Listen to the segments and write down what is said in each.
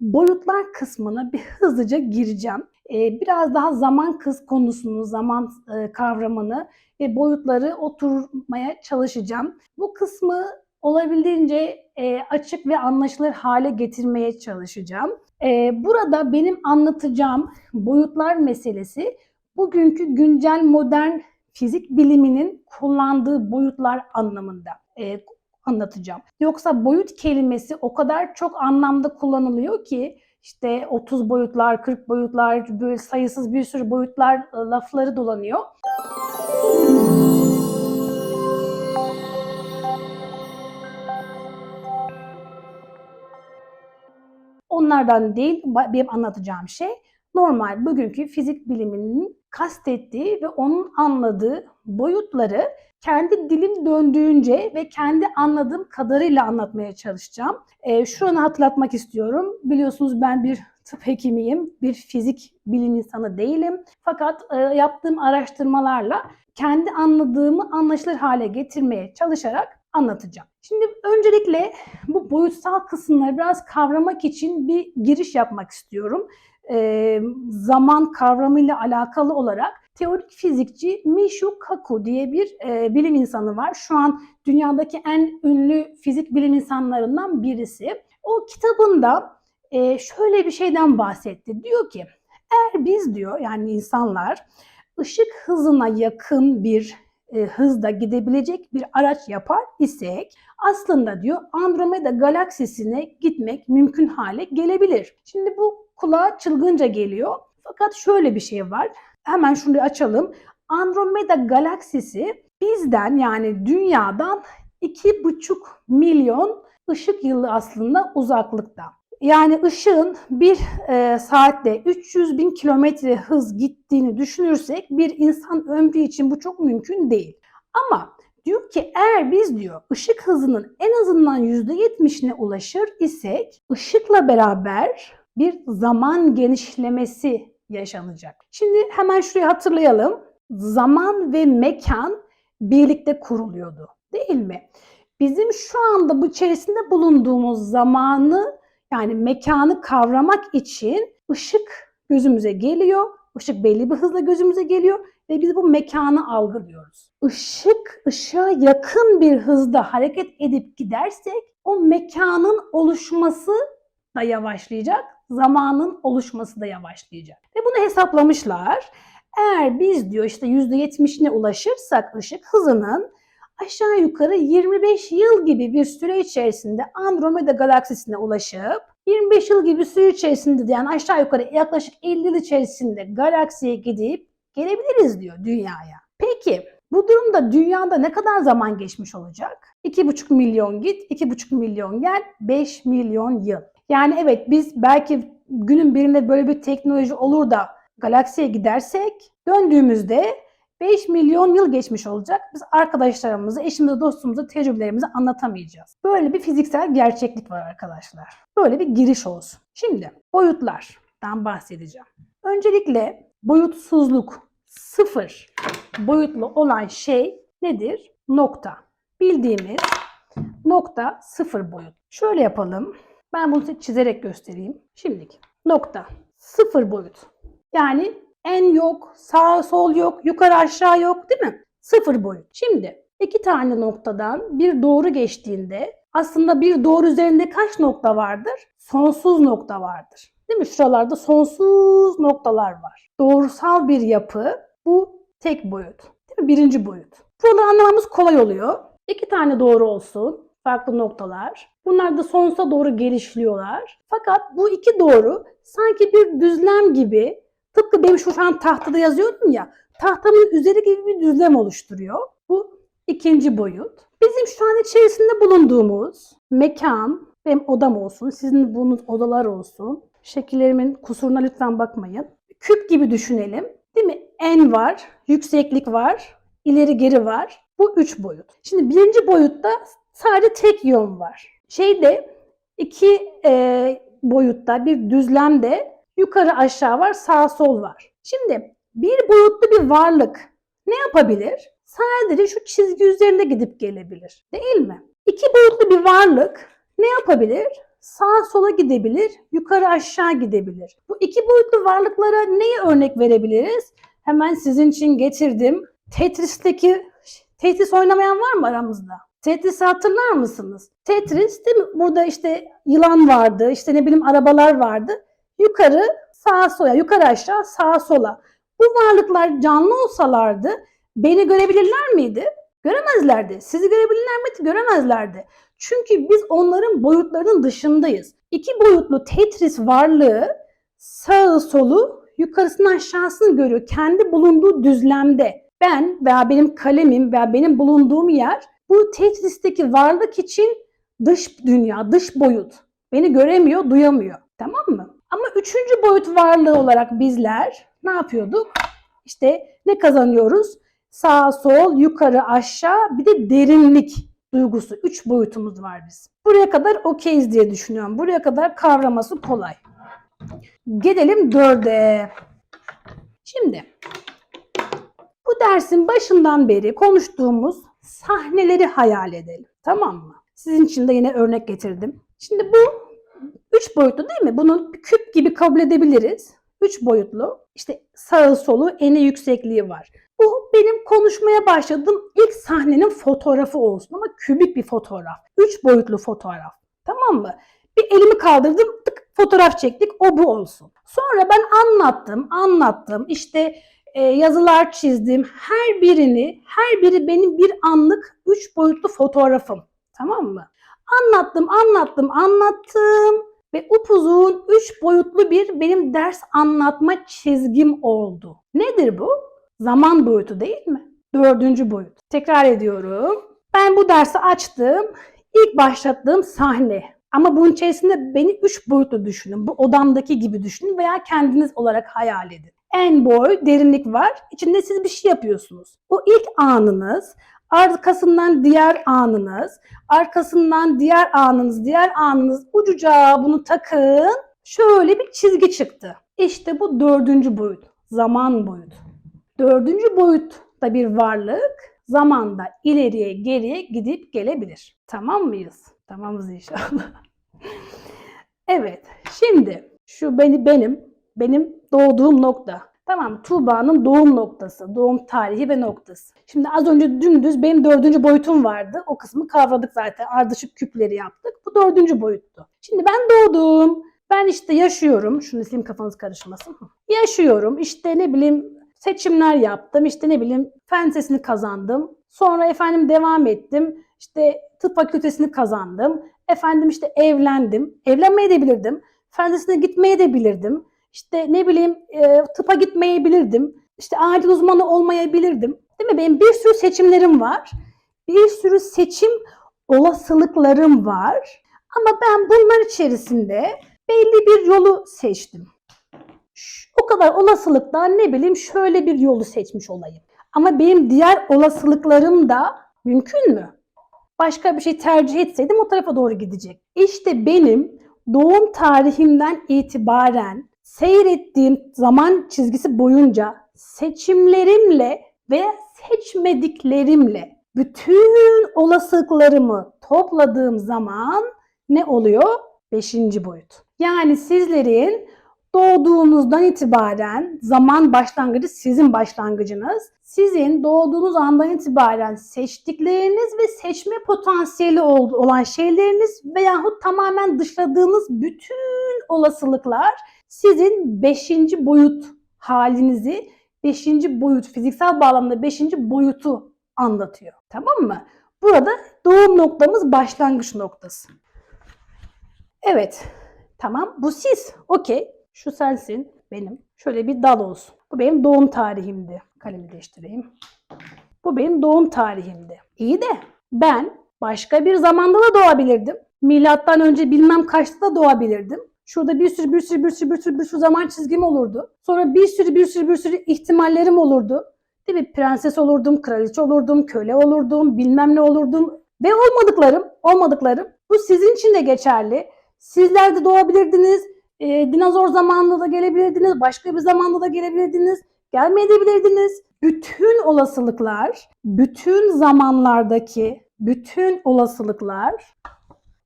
boyutlar kısmına bir hızlıca gireceğim. Ee, biraz daha zaman kız konusunu, zaman e, kavramını ve boyutları oturmaya çalışacağım. Bu kısmı olabildiğince e, açık ve anlaşılır hale getirmeye çalışacağım. E, burada benim anlatacağım boyutlar meselesi bugünkü güncel modern fizik biliminin kullandığı boyutlar anlamında e, anlatacağım. Yoksa boyut kelimesi o kadar çok anlamda kullanılıyor ki işte 30 boyutlar, 40 boyutlar, böyle sayısız bir sürü boyutlar e, lafları dolanıyor. Onlardan değil benim anlatacağım şey normal bugünkü fizik biliminin kastettiği ve onun anladığı boyutları kendi dilim döndüğünce ve kendi anladığım kadarıyla anlatmaya çalışacağım. E, şunu hatırlatmak istiyorum. Biliyorsunuz ben bir tıp hekimiyim, bir fizik bilim insanı değilim. Fakat e, yaptığım araştırmalarla kendi anladığımı anlaşılır hale getirmeye çalışarak anlatacağım. Şimdi öncelikle bu boyutsal kısımları biraz kavramak için bir giriş yapmak istiyorum. E, zaman kavramıyla alakalı olarak teorik fizikçi Michio Kaku diye bir e, bilim insanı var. Şu an dünyadaki en ünlü fizik bilim insanlarından birisi. O kitabında e, şöyle bir şeyden bahsetti. Diyor ki eğer biz diyor yani insanlar ışık hızına yakın bir e, hızda gidebilecek bir araç yapar isek aslında diyor Andromeda galaksisine gitmek mümkün hale gelebilir. Şimdi bu kulağa çılgınca geliyor. Fakat şöyle bir şey var. Hemen şunu açalım. Andromeda galaksisi bizden yani dünyadan 2,5 milyon ışık yılı aslında uzaklıkta. Yani ışığın bir e, saatte 300 bin kilometre hız gittiğini düşünürsek bir insan ömrü için bu çok mümkün değil. Ama diyor ki eğer biz diyor ışık hızının en azından %70'ine ulaşır isek ışıkla beraber bir zaman genişlemesi yaşanacak. Şimdi hemen şurayı hatırlayalım. Zaman ve mekan birlikte kuruluyordu değil mi? Bizim şu anda bu içerisinde bulunduğumuz zamanı yani mekanı kavramak için ışık gözümüze geliyor. Işık belli bir hızla gözümüze geliyor ve biz bu mekanı algılıyoruz. Işık ışığa yakın bir hızda hareket edip gidersek o mekanın oluşması da yavaşlayacak, zamanın oluşması da yavaşlayacak. Ve bunu hesaplamışlar. Eğer biz diyor işte %70'ine ulaşırsak ışık hızının aşağı yukarı 25 yıl gibi bir süre içerisinde Andromeda galaksisine ulaşıp 25 yıl gibi süre içerisinde de yani aşağı yukarı yaklaşık 50 yıl içerisinde galaksiye gidip gelebiliriz diyor dünyaya. Peki bu durumda dünyada ne kadar zaman geçmiş olacak? 2,5 milyon git, 2,5 milyon gel, 5 milyon yıl. Yani evet biz belki günün birinde böyle bir teknoloji olur da galaksiye gidersek döndüğümüzde 5 milyon yıl geçmiş olacak. Biz arkadaşlarımıza, eşimize, dostumuza tecrübelerimizi anlatamayacağız. Böyle bir fiziksel gerçeklik var arkadaşlar. Böyle bir giriş olsun. Şimdi boyutlardan bahsedeceğim. Öncelikle boyutsuzluk, sıfır boyutlu olan şey nedir? Nokta. Bildiğimiz nokta sıfır boyut. Şöyle yapalım. Ben bunu size çizerek göstereyim. Şimdilik. Nokta. Sıfır boyut. Yani en yok, sağ sol yok, yukarı aşağı yok değil mi? Sıfır boyut. Şimdi iki tane noktadan bir doğru geçtiğinde aslında bir doğru üzerinde kaç nokta vardır? Sonsuz nokta vardır. Değil mi? Şuralarda sonsuz noktalar var. Doğrusal bir yapı bu tek boyut. Değil mi? Birinci boyut. Buraları anlamamız kolay oluyor. İki tane doğru olsun. Farklı noktalar. Bunlar da sonsuza doğru gelişliyorlar. Fakat bu iki doğru sanki bir düzlem gibi tıpkı benim şu an tahtada yazıyorum ya tahtamın üzeri gibi bir düzlem oluşturuyor. Bu ikinci boyut. Bizim şu an içerisinde bulunduğumuz mekan, benim odam olsun, sizin bulunduğunuz odalar olsun. Şekillerimin kusuruna lütfen bakmayın. Küp gibi düşünelim. Değil mi? En var, yükseklik var, ileri geri var. Bu üç boyut. Şimdi birinci boyutta sadece tek yön var. Şeyde iki e, boyutta bir düzlemde yukarı aşağı var, sağ sol var. Şimdi bir boyutlu bir varlık ne yapabilir? Sadece şu çizgi üzerinde gidip gelebilir. Değil mi? İki boyutlu bir varlık ne yapabilir? sağa sola gidebilir, yukarı aşağı gidebilir. Bu iki boyutlu varlıklara neyi örnek verebiliriz? Hemen sizin için getirdim. Tetris'teki Tetris oynamayan var mı aramızda? Tetris'i hatırlar mısınız? Tetris değil mi? Burada işte yılan vardı, işte ne bileyim arabalar vardı. Yukarı sağa sola, yukarı aşağı sağa sola. Bu varlıklar canlı olsalardı beni görebilirler miydi? Göremezlerdi. Sizi görebilirler miydi? Göremezlerdi. Çünkü biz onların boyutlarının dışındayız. İki boyutlu Tetris varlığı sağı solu yukarısını aşağısını görüyor. Kendi bulunduğu düzlemde. Ben veya benim kalemim veya benim bulunduğum yer bu Tetris'teki varlık için dış dünya, dış boyut. Beni göremiyor, duyamıyor. Tamam mı? Ama üçüncü boyut varlığı olarak bizler ne yapıyorduk? İşte ne kazanıyoruz? Sağ, sol, yukarı, aşağı bir de derinlik duygusu. Üç boyutumuz var biz. Buraya kadar okeyiz diye düşünüyorum. Buraya kadar kavraması kolay. Gelelim dörde. Şimdi bu dersin başından beri konuştuğumuz sahneleri hayal edelim. Tamam mı? Sizin için de yine örnek getirdim. Şimdi bu üç boyutlu değil mi? Bunu küp gibi kabul edebiliriz. Üç boyutlu. İşte sağı solu eni yüksekliği var. Bu benim konuşmaya başladığım ilk sahnenin fotoğrafı olsun ama kübik bir fotoğraf. Üç boyutlu fotoğraf. Tamam mı? Bir elimi kaldırdım, tık fotoğraf çektik, o bu olsun. Sonra ben anlattım, anlattım. İşte yazılar çizdim. Her birini, her biri benim bir anlık üç boyutlu fotoğrafım. Tamam mı? Anlattım, anlattım, anlattım ve upuzun üç boyutlu bir benim ders anlatma çizgim oldu. Nedir bu? Zaman boyutu değil mi? Dördüncü boyut. Tekrar ediyorum. Ben bu dersi açtım. İlk başlattığım sahne. Ama bunun içerisinde beni üç boyutlu düşünün. Bu odamdaki gibi düşünün veya kendiniz olarak hayal edin. En boy, derinlik var. İçinde siz bir şey yapıyorsunuz. O ilk anınız, arkasından diğer anınız, arkasından diğer anınız, diğer anınız ucuca bunu takın. Şöyle bir çizgi çıktı. İşte bu dördüncü boyut. Zaman boyutu. Dördüncü boyutta bir varlık zamanda ileriye geriye gidip gelebilir. Tamam mıyız? Tamamız inşallah. evet. Şimdi şu beni benim benim doğduğum nokta. Tamam Tuğba'nın doğum noktası, doğum tarihi ve noktası. Şimdi az önce dümdüz benim dördüncü boyutum vardı. O kısmı kavradık zaten. Ardışık küpleri yaptık. Bu dördüncü boyuttu. Şimdi ben doğdum. Ben işte yaşıyorum. Şunu sileyim kafanız karışmasın. Yaşıyorum. İşte ne bileyim seçimler yaptım. İşte ne bileyim fen lisesini kazandım. Sonra efendim devam ettim. İşte tıp fakültesini kazandım. Efendim işte evlendim. Evlenmeye de bilirdim. Fen lisesine gitmeye de bilirdim. İşte ne bileyim e, tıpa gitmeyebilirdim. İşte acil uzmanı olmayabilirdim. Değil mi? Benim bir sürü seçimlerim var. Bir sürü seçim olasılıklarım var. Ama ben bunlar içerisinde belli bir yolu seçtim. O kadar olasılıktan ne bileyim şöyle bir yolu seçmiş olayım. Ama benim diğer olasılıklarım da mümkün mü? Başka bir şey tercih etseydim o tarafa doğru gidecek. İşte benim doğum tarihimden itibaren seyrettiğim zaman çizgisi boyunca seçimlerimle ve seçmediklerimle bütün olasılıklarımı topladığım zaman ne oluyor? Beşinci boyut. Yani sizlerin doğduğunuzdan itibaren zaman başlangıcı sizin başlangıcınız. Sizin doğduğunuz andan itibaren seçtikleriniz ve seçme potansiyeli ol- olan şeyleriniz veyahut tamamen dışladığınız bütün olasılıklar sizin 5. boyut halinizi, 5. boyut fiziksel bağlamda 5. boyutu anlatıyor. Tamam mı? Burada doğum noktamız başlangıç noktası. Evet. Tamam. Bu siz. Okey. Şu sensin. Benim. Şöyle bir dal olsun. Bu benim doğum tarihimdi. Kalemi değiştireyim. Bu benim doğum tarihimdi. İyi de ben başka bir zamanda da doğabilirdim. Milattan önce bilmem kaçta da doğabilirdim. Şurada bir sürü bir sürü bir sürü bir sürü bir sürü zaman çizgim olurdu. Sonra bir sürü bir sürü bir sürü ihtimallerim olurdu. Değil mi? Prenses olurdum, kraliçe olurdum, köle olurdum, bilmem ne olurdum. Ve olmadıklarım, olmadıklarım. Bu sizin için de geçerli. Sizler de doğabilirdiniz. e, dinozor zamanında da gelebilirdiniz. Başka bir zamanda da gelebilirdiniz. Gelmeyebilirdiniz. Bütün olasılıklar, bütün zamanlardaki bütün olasılıklar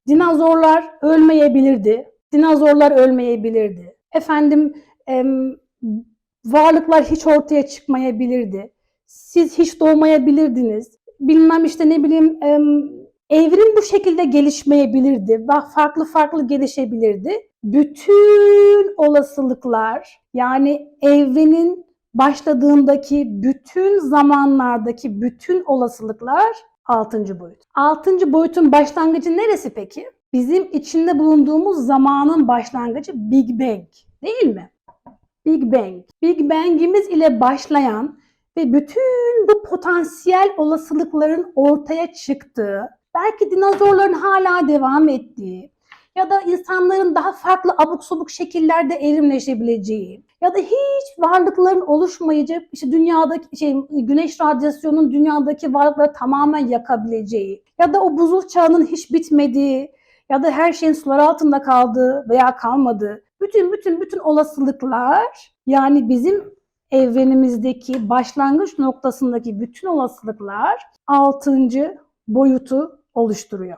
Dinozorlar ölmeyebilirdi. Dinozorlar ölmeyebilirdi. Efendim em, varlıklar hiç ortaya çıkmayabilirdi. Siz hiç doğmayabilirdiniz. Bilmem işte ne bileyim em, evrim bu şekilde gelişmeyebilirdi. Farklı farklı gelişebilirdi. Bütün olasılıklar yani evrenin başladığındaki bütün zamanlardaki bütün olasılıklar 6. boyut. 6. boyutun başlangıcı neresi peki? Bizim içinde bulunduğumuz zamanın başlangıcı Big Bang değil mi? Big Bang. Big Bang'imiz ile başlayan ve bütün bu potansiyel olasılıkların ortaya çıktığı, belki dinozorların hala devam ettiği ya da insanların daha farklı abuk subuk şekillerde evrimleşebileceği ya da hiç varlıkların oluşmayacağı, işte dünyadaki şey güneş radyasyonunun dünyadaki varlıkları tamamen yakabileceği ya da o buzul çağının hiç bitmediği ya da her şeyin sular altında kaldığı veya kalmadığı bütün bütün bütün olasılıklar yani bizim evrenimizdeki başlangıç noktasındaki bütün olasılıklar 6. boyutu oluşturuyor.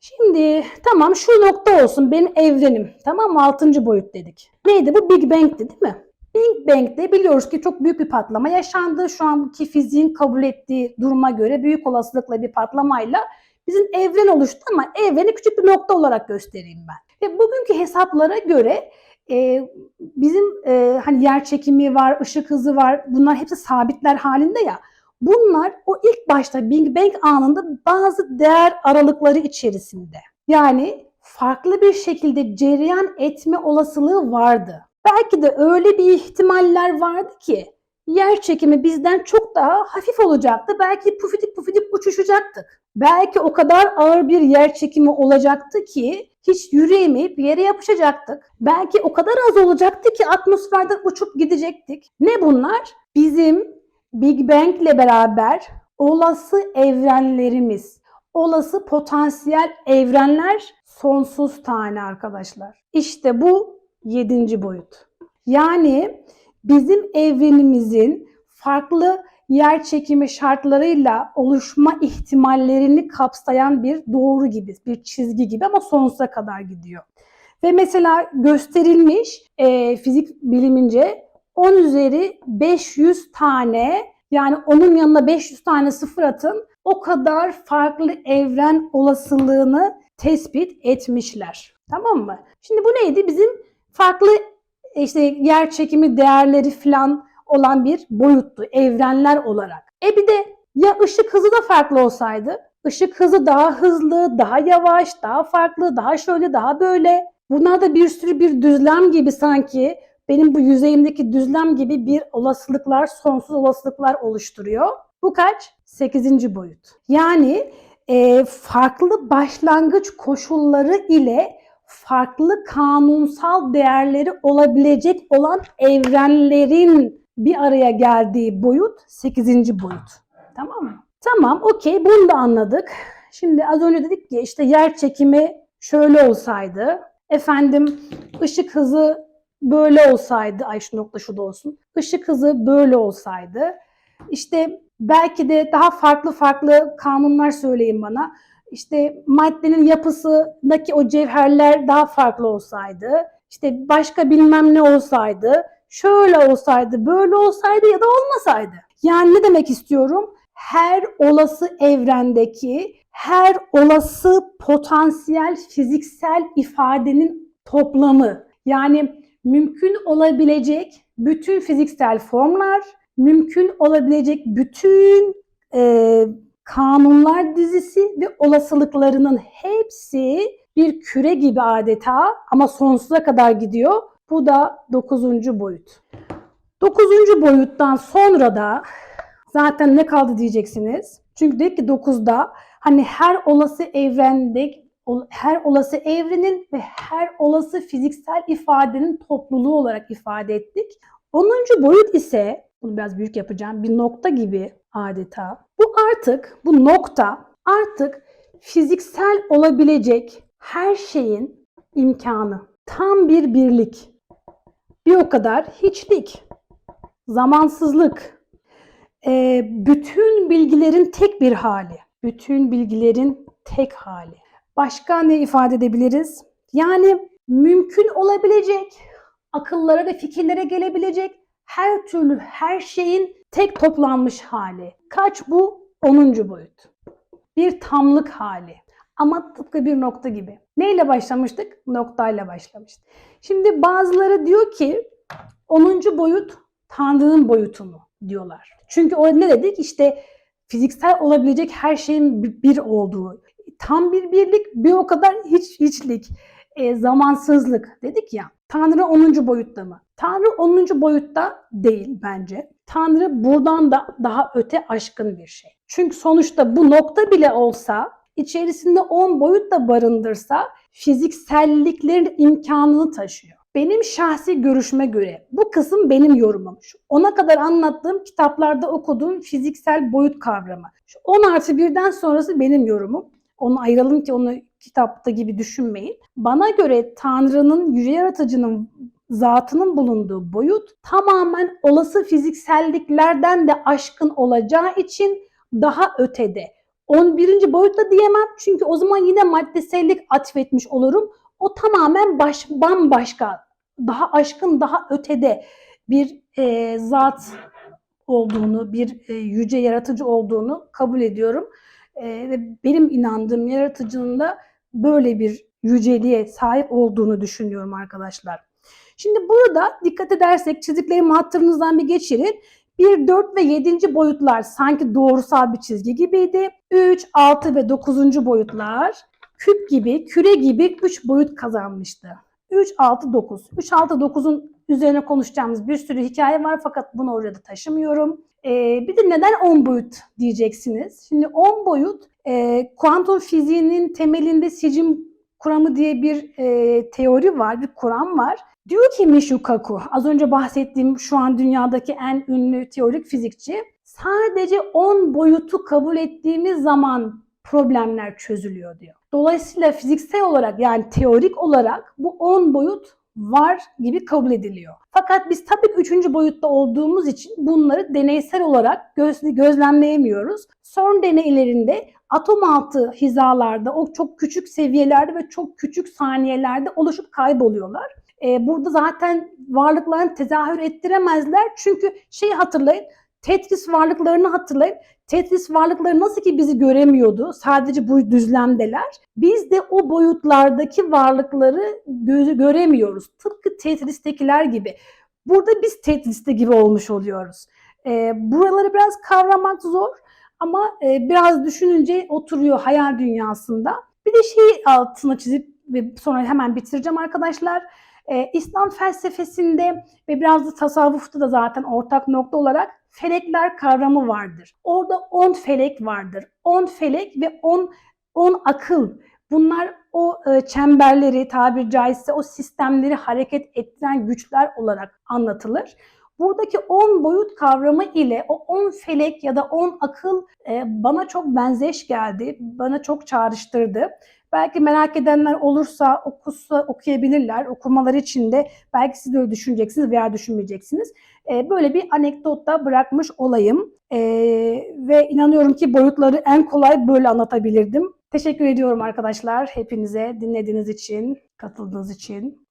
Şimdi tamam şu nokta olsun benim evrenim. Tamam mı? 6. boyut dedik. Neydi bu? Big Bang'ti değil mi? Big Bang'de biliyoruz ki çok büyük bir patlama yaşandı. Şu anki fiziğin kabul ettiği duruma göre büyük olasılıkla bir patlamayla bizim evren oluştu ama evreni küçük bir nokta olarak göstereyim ben. Ve bugünkü hesaplara göre e, bizim e, hani yer çekimi var, ışık hızı var. Bunlar hepsi sabitler halinde ya. Bunlar o ilk başta Big Bang anında bazı değer aralıkları içerisinde. Yani farklı bir şekilde cereyan etme olasılığı vardı. Belki de öyle bir ihtimaller vardı ki yer çekimi bizden çok daha hafif olacaktı. Belki pufidik pufidik uçuşacaktık. Belki o kadar ağır bir yer çekimi olacaktı ki hiç yürüyemeyip yere yapışacaktık. Belki o kadar az olacaktı ki atmosferde uçup gidecektik. Ne bunlar? Bizim Big Bang ile beraber olası evrenlerimiz, olası potansiyel evrenler sonsuz tane arkadaşlar. İşte bu yedinci boyut. Yani bizim evrenimizin farklı yer çekimi şartlarıyla oluşma ihtimallerini kapsayan bir doğru gibi, bir çizgi gibi ama sonsuza kadar gidiyor. Ve mesela gösterilmiş e, fizik bilimince 10 üzeri 500 tane yani onun yanına 500 tane sıfır atın o kadar farklı evren olasılığını tespit etmişler. Tamam mı? Şimdi bu neydi? Bizim farklı işte yer çekimi değerleri falan olan bir boyuttu evrenler olarak. E bir de ya ışık hızı da farklı olsaydı? Işık hızı daha hızlı, daha yavaş, daha farklı, daha şöyle, daha böyle. Bunlar da bir sürü bir düzlem gibi sanki benim bu yüzeyimdeki düzlem gibi bir olasılıklar, sonsuz olasılıklar oluşturuyor. Bu kaç? 8. boyut. Yani e, farklı başlangıç koşulları ile farklı kanunsal değerleri olabilecek olan evrenlerin bir araya geldiği boyut 8. boyut. Tamam mı? Tamam, okey. Bunu da anladık. Şimdi az önce dedik ki işte yer çekimi şöyle olsaydı, efendim ışık hızı böyle olsaydı, ay şu nokta şu da olsun. Işık hızı böyle olsaydı. İşte belki de daha farklı farklı kanunlar söyleyin bana. İşte maddenin yapısındaki o cevherler daha farklı olsaydı. İşte başka bilmem ne olsaydı. Şöyle olsaydı, böyle olsaydı ya da olmasaydı. Yani ne demek istiyorum? Her olası evrendeki her olası potansiyel fiziksel ifadenin toplamı. Yani mümkün olabilecek bütün fiziksel formlar, mümkün olabilecek bütün e, kanunlar dizisi ve olasılıklarının hepsi bir küre gibi adeta ama sonsuza kadar gidiyor. Bu da 9. boyut. 9. boyuttan sonra da zaten ne kaldı diyeceksiniz. Çünkü dedik ki 9'da hani her olası evrende her olası evrenin ve her olası fiziksel ifadenin topluluğu olarak ifade ettik. 10. boyut ise bunu biraz büyük yapacağım. Bir nokta gibi adeta. Bu artık bu nokta artık fiziksel olabilecek her şeyin imkanı. Tam bir birlik. Bir o kadar hiçlik. Zamansızlık. Ee, bütün bilgilerin tek bir hali. Bütün bilgilerin tek hali. Başka ne ifade edebiliriz? Yani mümkün olabilecek, akıllara ve fikirlere gelebilecek her türlü her şeyin tek toplanmış hali. Kaç bu? 10. boyut. Bir tamlık hali. Ama tıpkı bir nokta gibi. Neyle başlamıştık? Noktayla başlamıştık. Şimdi bazıları diyor ki 10. boyut Tanrı'nın boyutu mu diyorlar. Çünkü o ne dedik? İşte fiziksel olabilecek her şeyin bir olduğu. Tam bir birlik, bir o kadar hiç hiçlik, e, zamansızlık dedik ya. Tanrı 10. boyutta mı? Tanrı 10. boyutta değil bence. Tanrı buradan da daha öte aşkın bir şey. Çünkü sonuçta bu nokta bile olsa, içerisinde 10 boyut da barındırsa fizikselliklerin imkanını taşıyor. Benim şahsi görüşme göre bu kısım benim yorumum. Şu ona kadar anlattığım kitaplarda okuduğum fiziksel boyut kavramı. Şu 10 artı 1'den sonrası benim yorumum. Onu ayıralım ki onu kitapta gibi düşünmeyin. Bana göre Tanrı'nın, yüce yaratıcının zatının bulunduğu boyut tamamen olası fizikselliklerden de aşkın olacağı için daha ötede. 11. boyutta diyemem çünkü o zaman yine maddesellik atfetmiş olurum. O tamamen baş, bambaşka, daha aşkın, daha ötede bir e, zat olduğunu, bir e, yüce yaratıcı olduğunu kabul ediyorum. E, ve benim inandığım yaratıcının da böyle bir yüceliğe sahip olduğunu düşünüyorum arkadaşlar. Şimdi burada dikkat edersek çiziklerimi hatırınızdan bir geçirin. 1, 4 ve 7. boyutlar sanki doğrusal bir çizgi gibiydi. 3, 6 ve 9. boyutlar küp gibi, küre gibi 3 boyut kazanmıştı. 3, 6, 9. 3, 6, 9'un üzerine konuşacağımız bir sürü hikaye var fakat bunu oraya da taşımıyorum. Ee, bir de neden 10 boyut diyeceksiniz. Şimdi 10 boyut e, kuantum fiziğinin temelinde sicim kuramı diye bir e, teori var, bir kuram var. Diyor ki Michio Kaku, az önce bahsettiğim şu an dünyadaki en ünlü teorik fizikçi, sadece 10 boyutu kabul ettiğimiz zaman problemler çözülüyor diyor. Dolayısıyla fiziksel olarak yani teorik olarak bu 10 boyut var gibi kabul ediliyor. Fakat biz tabii ki 3. boyutta olduğumuz için bunları deneysel olarak göz, gözlemleyemiyoruz. Son deneylerinde atom altı hizalarda, o çok küçük seviyelerde ve çok küçük saniyelerde oluşup kayboluyorlar. Ee, burada zaten varlıklarını tezahür ettiremezler. Çünkü şeyi hatırlayın, Tetris varlıklarını hatırlayın. Tetris varlıkları nasıl ki bizi göremiyordu, sadece bu düzlemdeler. Biz de o boyutlardaki varlıkları gözü göremiyoruz. Tıpkı Tetris'tekiler gibi. Burada biz Tetris'te gibi olmuş oluyoruz. E, buraları biraz kavramak zor ama e, biraz düşününce oturuyor hayal dünyasında. Bir de şeyi altına çizip ve sonra hemen bitireceğim arkadaşlar. Ee, İslam felsefesinde ve biraz da tasavvufta da zaten ortak nokta olarak felekler kavramı vardır. Orada 10 felek vardır. 10 felek ve 10 10 akıl. Bunlar o e, çemberleri tabir caizse o sistemleri hareket ettiren güçler olarak anlatılır. Buradaki 10 boyut kavramı ile o 10 felek ya da 10 akıl e, bana çok benzeş geldi. Bana çok çağrıştırdı. Belki merak edenler olursa okusa okuyabilirler. Okumaları için de belki siz de öyle düşüneceksiniz veya düşünmeyeceksiniz. E, böyle bir anekdot da bırakmış olayım. E, ve inanıyorum ki boyutları en kolay böyle anlatabilirdim. Teşekkür ediyorum arkadaşlar hepinize dinlediğiniz için, katıldığınız için.